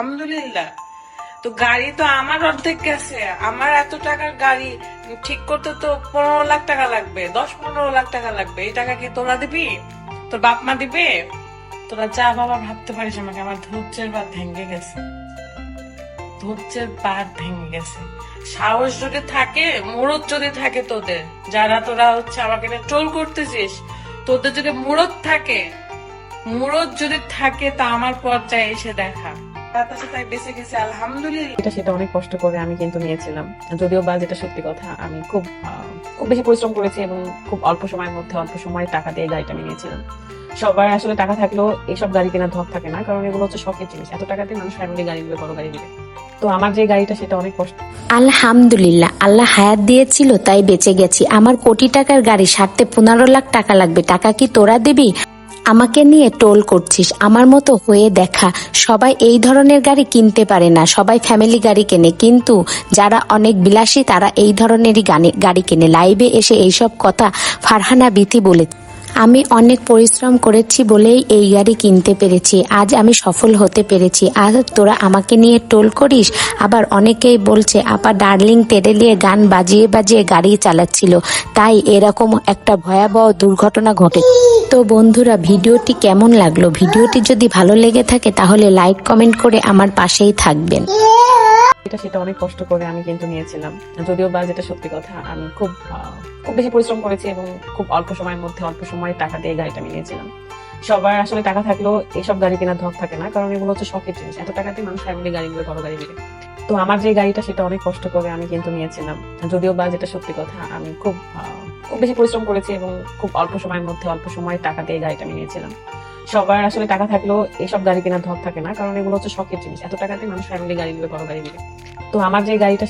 আলহামদুলিল্লাহ। তো গাড়ি তো আমার অর্ধেক গেছে। আমার এত টাকার গাড়ি ঠিক করতে তো পনেরো লাখ টাকা লাগবে, দশ পনেরো লাখ টাকা লাগবে। এই টাকা কি তোরা দিবি? তোর বাপ মা দিবে? তোরা যা বাবা ভাবতে পারিস আমাকে, আমার ধৈর্যের বাদ ভেঙে গেছে। ধৈর্যের বাদ ভেঙে গেছে। সাহস যদি থাকে, মুরত যদি থাকে তোদের, যারা তোরা হচ্ছে আমাকে ট্রোল করতেছিস, তোদের যদি মুরত থাকে, মুরত যদি থাকে তা আমার পর্যায়ে এসে দেখা। তার সাথে বেঁচে গেছে আলহামদুলিল্লাহ। এটা সেটা অনেক কষ্ট করে আমি কিন্তু নিয়েছিলাম। যদিও বা যেটা সত্যি কথা আমি খুব খুব বেশি পরিশ্রম করেছি এবং খুব অল্প সময়ের মধ্যে অল্প সময়ে টাকা দিয়ে গাড়িটা আমি নিয়েছিলাম। সবার আসলে টাকা থাকলেও এইসব গাড়ি কেনার ধক থাকে না কারণ এগুলো হচ্ছে শখের জিনিস। এত টাকা দিয়ে মানুষ ফ্যামিলি গাড়ি দিবে বড় গাড়ি দিবে। তো আমার যে গাড়িটা সেটা অনেক কষ্ট। আলহামদুলিল্লাহ আল্লাহ হায়াত দিয়েছিল তাই বেঁচে গেছি। আমার কোটি টাকার গাড়ি সারতে পনেরো লাখ টাকা লাগবে। টাকা কি তোরা দিবি? আমাকে নিয়ে টোল করছিস, আমার মতো হয়ে দেখা। সবাই এই ধরনের গাড়ি কিনতে পারে না, সবাই ফ্যামিলি গাড়ি কেনে। কিন্তু যারা অনেক বিলাসী, তারা এই ধরনেরই গাড়ি কেনে। লাইভে এসে এইসব কথা ফারহানা বিথি বলে আমি অনেক পরিশ্রম করেছি বলেই এই গাড়ি কিনতে পেরেছি। আজ আমি সফল হতে পেরেছি। আর তোরা আমাকে নিয়ে টোল করিস? আবার অনেকেই বলছে, আপা ডার্লিং টেরেলিয়ে গান বাজিয়ে বাজিয়ে গাড়ি চালাচ্ছিল। তাই এরকম একটা ভয়াবহ দুর্ঘটনা ঘটে। তো বন্ধুরা, ভিডিওটি কেমন লাগল? ভিডিওটি যদি ভালো লেগে থাকে, তাহলে লাইক, কমেন্ট করে আমার পাশেই থাকবেন। এটা সেটা অনেক কষ্ট করে আমি কিন্তু নিয়েছিলাম। যদিও বা যেটা সত্যি কথা, আমি খুব খুব বেশি পরিশ্রম করেছি এবং খুব অল্প সময়ের মধ্যে অল্প সময়ে টাকা দিয়ে গাড়িটা আমি নিয়েছিলাম। সবার আসলে টাকা থাকলেও এইসব গাড়ি কেনার ধক থাকে না, কারণ এগুলো হচ্ছে শখের জিনিস। এত টাকা দিয়ে মানুষ ফ্যামিলি গাড়ি নিলে বড় গাড়ি নিলে তো আমার যে গাড়িটা সেটা অনেক কষ্ট করে আমি কিন্তু নিয়েছিলাম। যদিও বা যেটা সত্যি কথা, আমি খুব খুব বেশি পরিশ্রম করেছি এবং খুব অল্প সময়ের মধ্যে অল্প সময়ে টাকা দিয়ে গাড়িটা আমি নিয়েছিলাম। সবার আসলে টাকা থাকলেও এইসব গাড়ি কেনার ধর থাকে না, কারণ এগুলো হচ্ছে শখের জিনিস। এত টাকাতে মানুষ ফ্যামিলি গাড়ি নিবে বড় গাড়ি নিবে তো আমার যে গাড়িটা